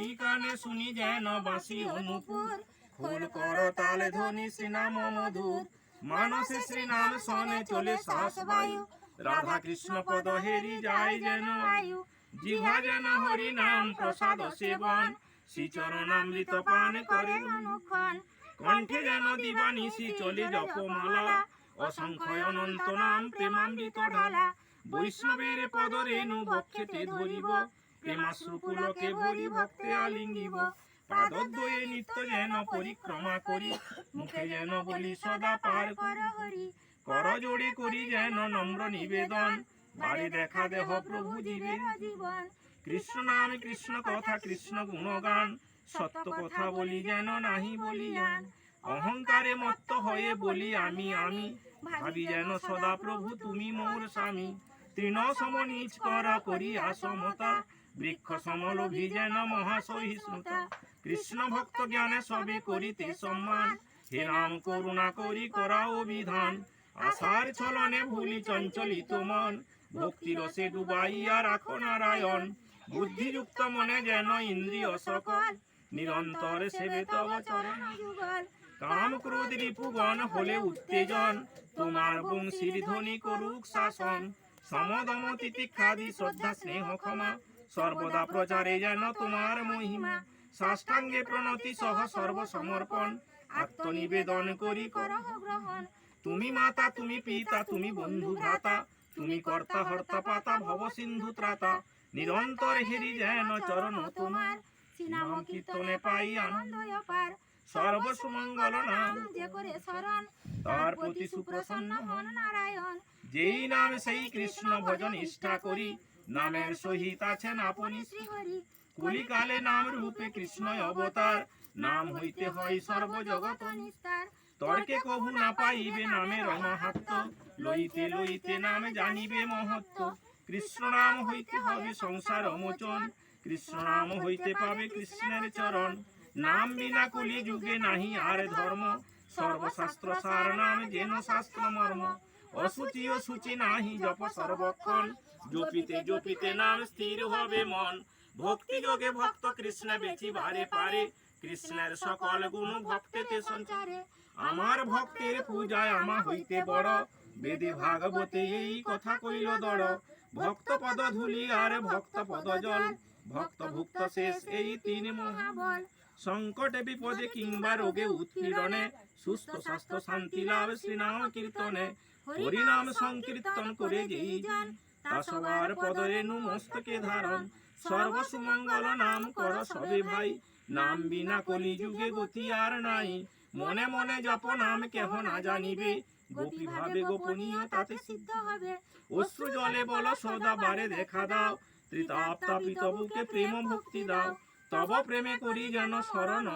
দুই কানে শুনি যেন বাঁশি অনুপুর ফুল কর ধ্বনি শ্রীনাম মধুর। মানসে শ্রীনাম সনে চলে শ্বাস বায়ু রাধা কৃষ্ণ পদ হেরি যায় যেন আয়ু। জিহ্বা যেন হরি নাম প্রসাদ সেবন। শ্রীচরণামৃত পান করে অনুক্ষণ কণ্ঠে যেন দিবানিশি চলে জপমালা। অসংখ্য অনন্ত নাম প্রেমামৃত ঢালা। বৈষ্ণবের বক্ষেতে ধরিব। প্রেমাশ্রুকুলকে ভরি ভক্তে আলিঙ্গিব। পাদদ্বয়ে নিত্য যেন পরিক্রমা করি। মুখে যেন বলি সদা পার কর। হরি কর জোড়ে করি যেন নম্র নিবেদন। বাড়ি দেখা দেহ প্রভু জীবে জীবের জীবন কৃষ্ণ নাম কৃষ্ণ কথা কৃষ্ণ গুণগান। সত্য কথা বলি যেন নাহি বলিয়ান অহংকারে মত্ত হয়ে বলি আমি আমি। ভাবি যেন সদা প্রভু তুমি মোর স্বামী। তৃণ সম নিজ কর করি আসমতা। বৃক্ষ সমলোভী যেন মহাসহিষ্ণুতা। কৃষ্ণ ভক্ত জ্ঞানে সবে করিতে সম্মান। হে রাম, করুণা করি করাও বিধান আশার ছলনে ভুলি চঞ্চলিত মন। ভক্তি রসে ডুবাইয়া রাখো নারায়ণ। বুদ্ধিযুক্ত মনে যেন ইন্দ্রিয় সকল। নিরন্তর সেবে তব চরণ কাম ক্রোধ রিপুগণ হলে উত্তেজন। তোমার বংশীর ধ্বনি করুক শাসন। সমদম তিতিক্ষাদি শ্রদ্ধা স্নেহ ক্ষমা। সর্বদা প্রচারে যেন তোমার মহিমা, সাষ্টাঙ্গে প্রণতি সহ সর্বসমর্পণ। আত্মনিবেদন করি কর তুমি মাতা, তুমি পিতা, তুমি বন্ধু ভ্রাতা, তুমি কর্তা, হর্তা, পাতা, ভব সিন্ধু ত্রাতা। নিরন্তর হেরি যেন চরণ তোমার শ্রীনাম কীর্তনে পাই আনন্দ অপার সর্বসুমঙ্গল নাম যে করে শরণ তার প্রতি সুপ্রসন্ন হন নারায়ণ। যেই নাম সেই কৃষ্ণ ভজন ইষ্ঠা করি নামের সহিত আছেন আপনি শ্রী হরি কলিকালে নাম রূপে কৃষ্ণ অবতার। নাম হইতে হয় সর্বজগত নিস্তার। তর্কে কভু না পাইবে নামের মাহাত্ম লইতে লইতে নাম জানিবে মহত্ব। কৃষ্ণ নাম হইতে হবে সংসার মোচন কৃষ্ণ নাম হইতে পাবে কৃষ্ণের চরণ। নাম বিনা কলি যুগে নাহি আর ধর্ম। সর্বশাস্ত্র সার নাম যেন শাস্ত্র মর্ম। অসুচি ও সূচি নাহি জপ সর্বক্ষণ। জপিতে জপিতে নাম স্থির হবে মন। ভক্তি যোগে ভক্ত কৃষ্ণ বেচিবারে পারে। কৃষ্ণের সকল গুণ ভক্তেতে সঞ্চারে। আমার ভক্তের পূজায় আমা হইতে বড়। বেদে ভাগবতে এই কথা কইল দড়। ভক্ত পদ ধুলি আর ভক্ত পদ জল। ভক্ত ভুক্ত শেষ এই তিন মহা বল সংকটে বিপদে কিংবা রোগে উৎপীড়নে সুস্থ স্বাস্থ্য শান্তি লাভ শ্রীনাম কীর্তনে। হরিনাম সংকীর্তন করে যেই জন তা সবার পদরেণু মস্তকে ধারণ। সর্বসুমঙ্গল নাম কর সবে ভাই, নাম বিনা কলি যুগে গতি আর নাই। মনে মনে জপ নাম কেহ না জানিবে, গোপী ভাবে গোপনীয় তাতে সিদ্ধ হবে। অশ্রু জলে বল সদা বারে দেখা দাও, ত্রিতাপ প্রেম ভক্তি দাও। তব প্রেমে করি যেন শরণ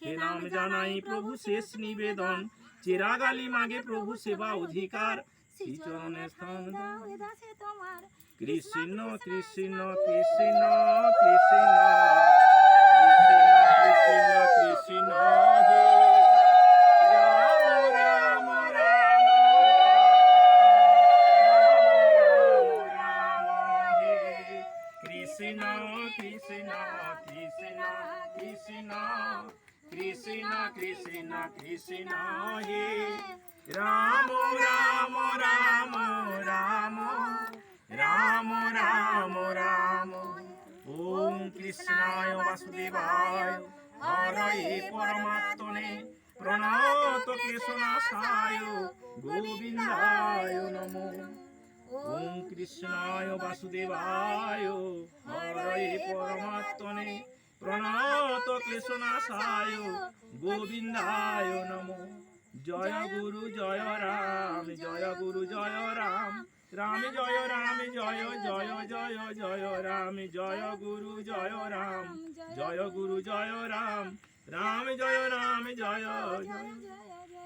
হে নাম জানাই প্রভু শেষ নিবেদন চেরাগালি মাগে প্রভু সেবা অধিকার শ্রীচরণে স্থান দাও দাও এ দাসে তোমার কৃষ্ণ কৃষ্ণ কৃষ্ণ কৃষ্ণ কৃষ্ণ কৃষ্ণ হে কৃষ্ণ কৃষ্ণ হে রাম রাম রাম রাম। রাম রাম রাম। ওম কৃষ্ণায় বাসুদেবায়। হরয়ে পরমাত্মনে প্রণত কৃষ্ণাশায়। গোবিন্দায় নমো। ওম কৃষ্ণায় বাসুদেবায়। হরয়ে পরমাত্মনে প্রণত কৃষ্ণাশায় গোবিন্দায় নমো জয় গুরু জয় রাম জয় গুরু জয় রাম রাম জয় রাম জয় জয় জয় জয় রাম জয় গুরু জয় রাম জয় গুরু জয় রাম রাম জয় রাম জয় জয়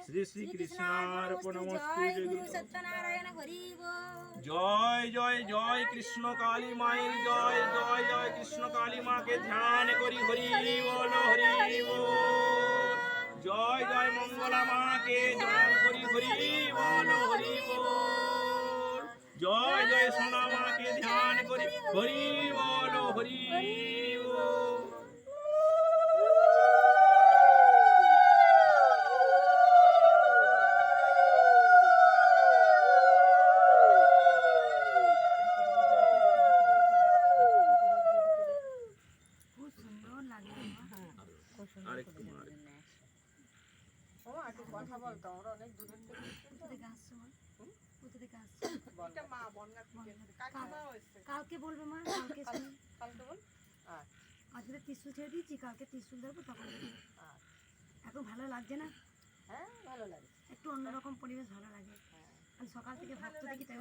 শ্রী শ্রী কৃষ্ণার্পণমস্তু জয় গুরু সত্যনারায়ণ হরি বল জয় জয় জয় কৃষ্ণ কালী মায়ের জয় জয় জয় কৃষ্ণ কালী মাকে ধ্যান করি, হরি বল হরি বল। জয় জয় মঙ্গলা মাকে ধ্যান করি, হরি বল হরি বল। জয় জয় সোনা মাকে ধ্যান করি, হরি বল, হরি বল কথা বলতো আমরা অনেক দূরের থেকে কোথা থেকে আসছো মা হুম? কোথা থেকে আসছো বল মা বন্যার থেকে এসেছে। কালকে বলবে মা কালকে কালকে বল। আজকে ত্রিশুল ছেড়ে দিয়েছি কালকে ত্রিশুল ধরবো তখন এখন ভালো লাগছে না? হ্যাঁ ভালো লাগে একটু অন্যরকম পরিবেশ ভালো লাগে সকাল থেকে ভাবতে দেখি তাই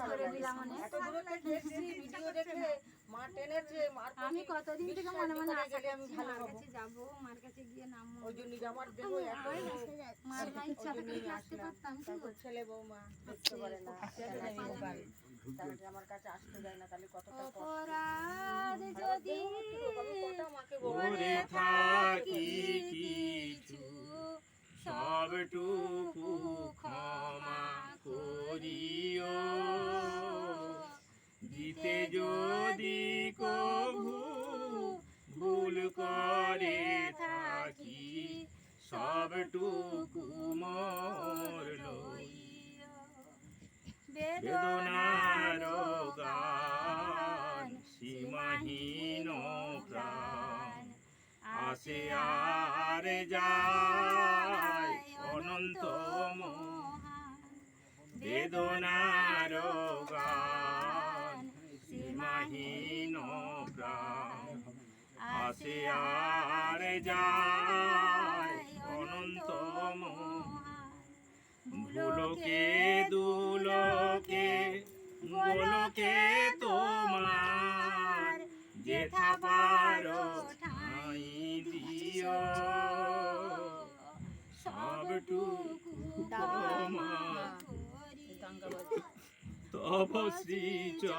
করে মা টেনেছে মার আমি কতদিন থেকে মনে মনে আশা করছি ভালো মার কাছে যাব মার কাছে গিয়ে নামবো। ওই জন্য জামার দেবো এত মার গায়ে ইচ্ছা থাকলে কি আসতে পারতাম কি ছেলে বৌমা দেখতে পারে না। তারা আমার কাছে আসতে দেয় না তাহলে কতটা কষ্ট? অপরাধ যদি ওরে থাকি কিছু সবটুকু ক্ষমা করিও। দিতে যদি কভু ভুল করে থাকি, সবটুকু মোর লইও বেদনার গান, সীমাহীন প্রাণ, আসে আর যায়, অনন্ত মহান বেদনার গান সীমাহীন প্রাণ। আসে আর যায় অনন্ত ভুলোকে দুলোকে, গোলকে তোমার, যেথা পারো ঠাঁই দিও। সবটুকু ক্ষমা सांगा बरं तपसी